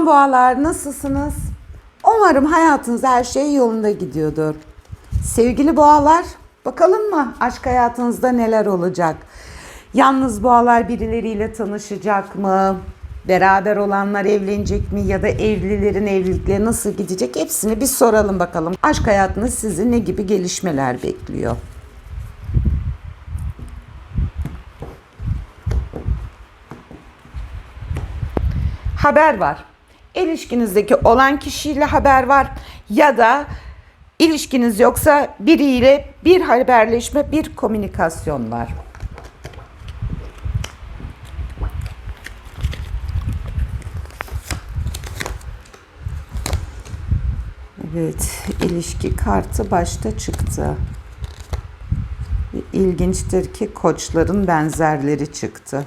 Selam boğalar, nasılsınız? Umarım hayatınızda her şey yolunda gidiyordur. Sevgili boğalar, bakalım mı aşk hayatınızda neler olacak? Yalnız boğalar birileriyle tanışacak mı? Beraber olanlar evlenecek mi ya da evlilerin evlilikleri nasıl gidecek? Hepsini bir soralım bakalım. Aşk hayatınız sizi ne gibi gelişmeler bekliyor? haber var. İlişkinizdeki olan kişiyle haber var ya da ilişkiniz yoksa biriyle bir haberleşme, bir komünikasyon var. Evet, ilişki kartı başta çıktı. İlginçtir ki koçların benzerleri çıktı.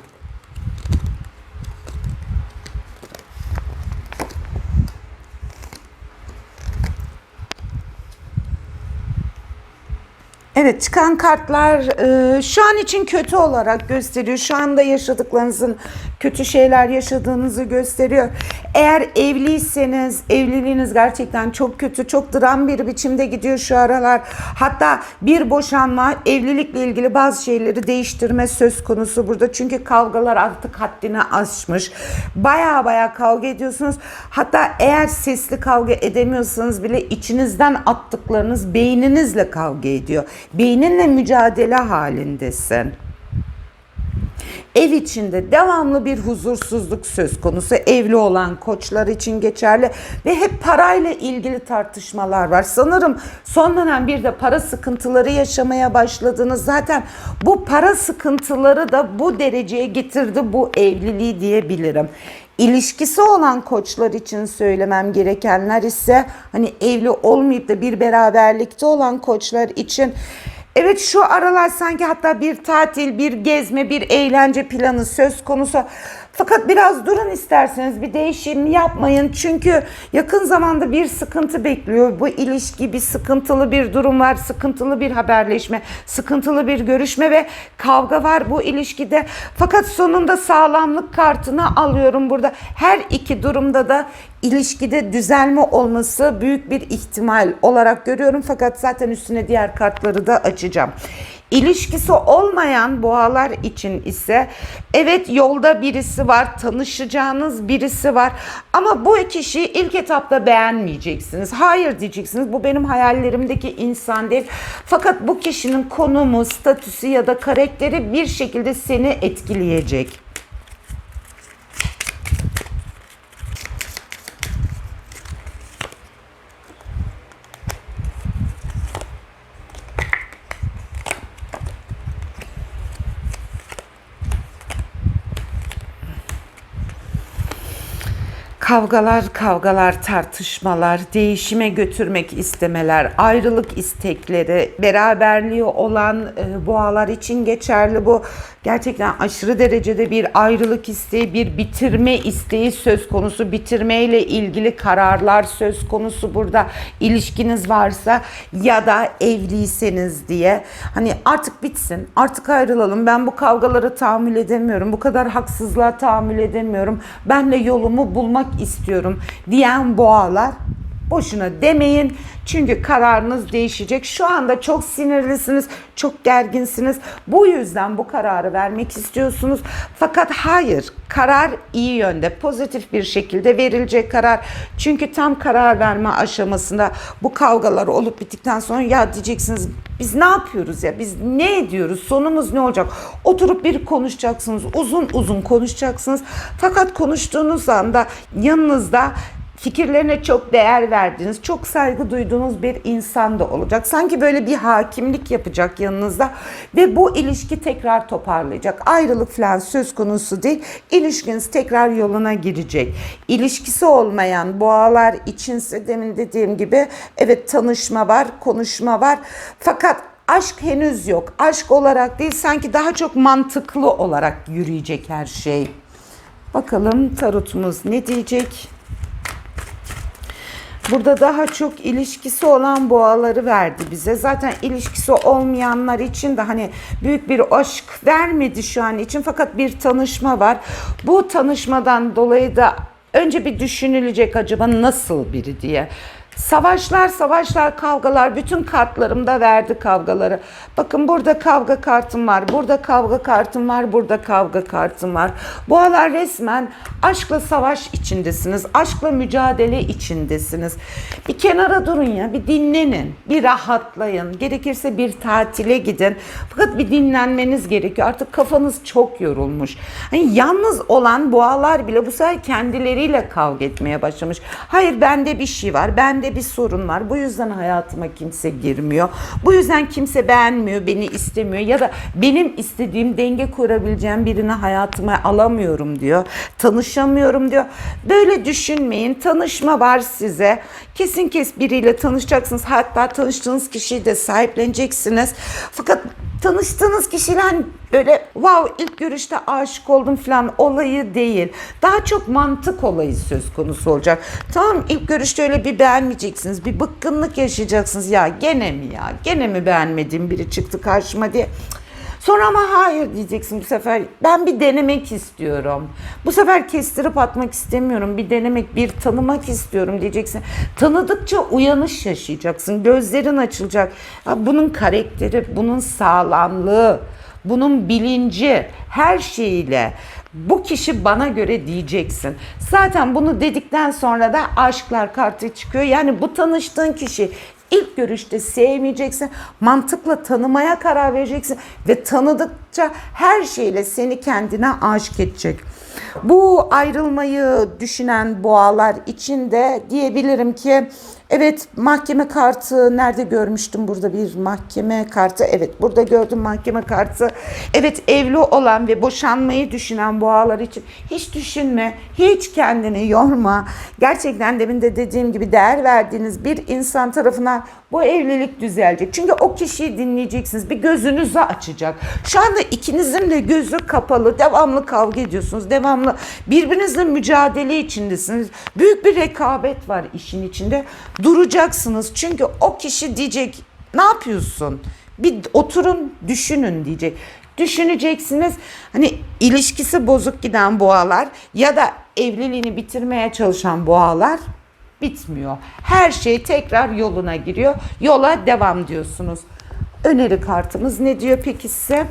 Evet çıkan kartlar e, şu an için kötü olarak gösteriyor. Şu anda yaşadıklarınızın kötü şeyler yaşadığınızı gösteriyor. Eğer evliyseniz evliliğiniz gerçekten çok kötü, çok dram bir biçimde gidiyor şu aralar. Hatta bir boşanma evlilikle ilgili bazı şeyleri değiştirme söz konusu burada. Çünkü kavgalar artık haddini aşmış. Baya baya kavga ediyorsunuz. Hatta eğer sesli kavga edemiyorsanız bile içinizden attıklarınız beyninizle kavga ediyor. Beyninle mücadele halindesin. Ev içinde devamlı bir huzursuzluk söz konusu. Evli olan koçlar için geçerli ve hep parayla ilgili tartışmalar var. Sanırım son dönem bir de para sıkıntıları yaşamaya başladınız. Zaten bu para sıkıntıları da bu dereceye getirdi bu evliliği diyebilirim. İlişkisi olan koçlar için söylemem gerekenler ise hani evli olmayıp da bir beraberlikte olan koçlar için Evet şu aralar sanki hatta bir tatil, bir gezme, bir eğlence planı söz konusu. Fakat biraz durun isterseniz bir değişim yapmayın. Çünkü yakın zamanda bir sıkıntı bekliyor. Bu ilişki bir sıkıntılı bir durum var. Sıkıntılı bir haberleşme, sıkıntılı bir görüşme ve kavga var bu ilişkide. Fakat sonunda sağlamlık kartını alıyorum burada. Her iki durumda da ilişkide düzelme olması büyük bir ihtimal olarak görüyorum. Fakat zaten üstüne diğer kartları da açacağım. İlişkisi olmayan boğalar için ise evet yolda birisi var, tanışacağınız birisi var ama bu kişiyi ilk etapta beğenmeyeceksiniz. Hayır diyeceksiniz. Bu benim hayallerimdeki insan değil. Fakat bu kişinin konumu, statüsü ya da karakteri bir şekilde seni etkileyecek. Kavgalar, kavgalar, tartışmalar, değişime götürmek istemeler, ayrılık istekleri, beraberliği olan e, boğalar için geçerli bu. Gerçekten aşırı derecede bir ayrılık isteği, bir bitirme isteği söz konusu. Bitirmeyle ilgili kararlar söz konusu burada. İlişkiniz varsa ya da evliyseniz diye. Hani artık bitsin, artık ayrılalım. Ben bu kavgalara tahammül edemiyorum. Bu kadar haksızlığa tahammül edemiyorum. Ben de yolumu bulmak istiyorum diyen boğalar boşuna demeyin. Çünkü kararınız değişecek. Şu anda çok sinirlisiniz, çok gerginsiniz. Bu yüzden bu kararı vermek istiyorsunuz. Fakat hayır, karar iyi yönde, pozitif bir şekilde verilecek karar. Çünkü tam karar verme aşamasında bu kavgalar olup bittikten sonra ya diyeceksiniz biz ne yapıyoruz ya? Biz ne ediyoruz? Sonumuz ne olacak? Oturup bir konuşacaksınız. Uzun uzun konuşacaksınız. Fakat konuştuğunuz anda yanınızda fikirlerine çok değer verdiğiniz, çok saygı duyduğunuz bir insan da olacak. Sanki böyle bir hakimlik yapacak yanınızda ve bu ilişki tekrar toparlayacak. Ayrılık falan söz konusu değil. İlişkiniz tekrar yoluna girecek. İlişkisi olmayan boğalar içinse demin dediğim gibi evet tanışma var, konuşma var. Fakat aşk henüz yok. Aşk olarak değil sanki daha çok mantıklı olarak yürüyecek her şey. Bakalım tarotumuz ne diyecek? Burada daha çok ilişkisi olan boğaları verdi bize. Zaten ilişkisi olmayanlar için de hani büyük bir aşk vermedi şu an için fakat bir tanışma var. Bu tanışmadan dolayı da Önce bir düşünülecek acaba nasıl biri diye. Savaşlar, savaşlar, kavgalar. Bütün kartlarımda verdi kavgaları. Bakın burada kavga kartım var. Burada kavga kartım var. Burada kavga kartım var. Boğalar resmen aşkla savaş içindesiniz. Aşkla mücadele içindesiniz. Bir kenara durun ya. Bir dinlenin. Bir rahatlayın. Gerekirse bir tatile gidin. Fakat bir dinlenmeniz gerekiyor. Artık kafanız çok yorulmuş. Hani yalnız olan boğalar bile bu sefer kendileriyle kavga etmeye başlamış. Hayır bende bir şey var. Bende bir sorun var. Bu yüzden hayatıma kimse girmiyor. Bu yüzden kimse beğenmiyor, beni istemiyor ya da benim istediğim denge kurabileceğim birini hayatıma alamıyorum diyor. Tanışamıyorum diyor. Böyle düşünmeyin. Tanışma var size. Kesin kes biriyle tanışacaksınız. Hatta tanıştığınız kişiyi de sahipleneceksiniz. Fakat tanıştığınız kişiler böyle wow ilk görüşte aşık oldum falan olayı değil. Daha çok mantık olayı söz konusu olacak. Tamam ilk görüşte öyle bir beğenmeyeceksiniz. Bir bıkkınlık yaşayacaksınız. Ya gene mi ya? Gene mi beğenmediğim biri çıktı karşıma diye. Sonra ama hayır diyeceksin bu sefer. Ben bir denemek istiyorum. Bu sefer kestirip atmak istemiyorum. Bir denemek, bir tanımak istiyorum diyeceksin. Tanıdıkça uyanış yaşayacaksın. Gözlerin açılacak. Bunun karakteri, bunun sağlamlığı, bunun bilinci her şeyiyle bu kişi bana göre diyeceksin. Zaten bunu dedikten sonra da aşklar kartı çıkıyor. Yani bu tanıştığın kişi ilk görüşte sevmeyeceksin. Mantıkla tanımaya karar vereceksin ve tanıdıkça her şeyle seni kendine aşık edecek. Bu ayrılmayı düşünen boğalar için de diyebilirim ki evet mahkeme kartı nerede görmüştüm? Burada bir mahkeme kartı. Evet burada gördüm mahkeme kartı. Evet evli olan ve boşanmayı düşünen boğalar için hiç düşünme hiç kendini yorma. Gerçekten demin de dediğim gibi değer verdiğiniz bir insan tarafından bu evlilik düzelecek. Çünkü o kişiyi dinleyeceksiniz bir gözünüzü açacak. Şu anda ikinizin de gözü kapalı devamlı kavga ediyorsunuz devamlı birbirinizle mücadele içindesiniz. Büyük bir rekabet var işin içinde duracaksınız çünkü o kişi diyecek ne yapıyorsun bir oturun düşünün diyecek düşüneceksiniz hani ilişkisi bozuk giden boğalar ya da evliliğini bitirmeye çalışan boğalar bitmiyor. Her şey tekrar yoluna giriyor. Yola devam diyorsunuz. Öneri kartımız ne diyor peki size?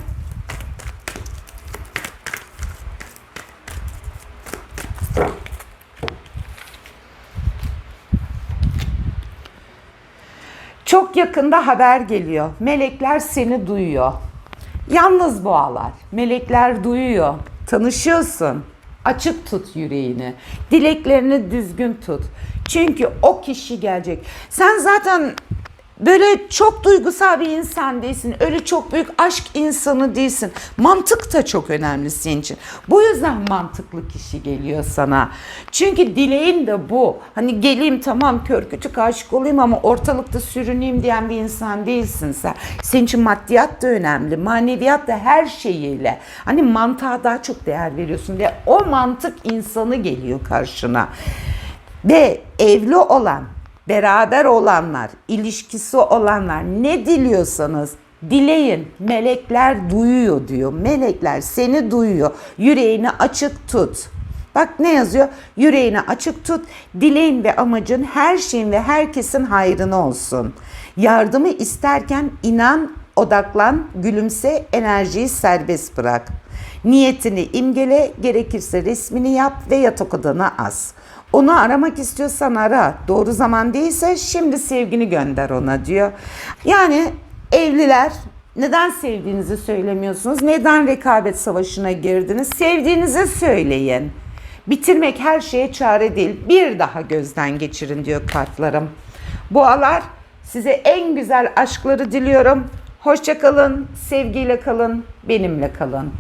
Çok yakında haber geliyor. Melekler seni duyuyor. Yalnız boğalar. Melekler duyuyor. Tanışıyorsun. Açık tut yüreğini. Dileklerini düzgün tut. Çünkü o kişi gelecek. Sen zaten böyle çok duygusal bir insan değilsin. Öyle çok büyük aşk insanı değilsin. Mantık da çok önemli senin için. Bu yüzden mantıklı kişi geliyor sana. Çünkü dileğin de bu. Hani geleyim tamam kör kütük aşık olayım ama ortalıkta sürüneyim diyen bir insan değilsin sen. Senin için maddiyat da önemli. Maneviyat da her şeyiyle. Hani mantığa daha çok değer veriyorsun diye o mantık insanı geliyor karşına. Ve evli olan beraber olanlar, ilişkisi olanlar ne diliyorsanız dileyin. Melekler duyuyor diyor. Melekler seni duyuyor. Yüreğini açık tut. Bak ne yazıyor? Yüreğini açık tut. Dileğin ve amacın her şeyin ve herkesin hayrına olsun. Yardımı isterken inan, odaklan, gülümse, enerjiyi serbest bırak. Niyetini imgele, gerekirse resmini yap ve yatak odana as. Onu aramak istiyorsan ara. Doğru zaman değilse şimdi sevgini gönder ona diyor. Yani evliler neden sevdiğinizi söylemiyorsunuz? Neden rekabet savaşına girdiniz? Sevdiğinizi söyleyin. Bitirmek her şeye çare değil. Bir daha gözden geçirin diyor kartlarım. Boğalar size en güzel aşkları diliyorum. Hoşça kalın, sevgiyle kalın, benimle kalın.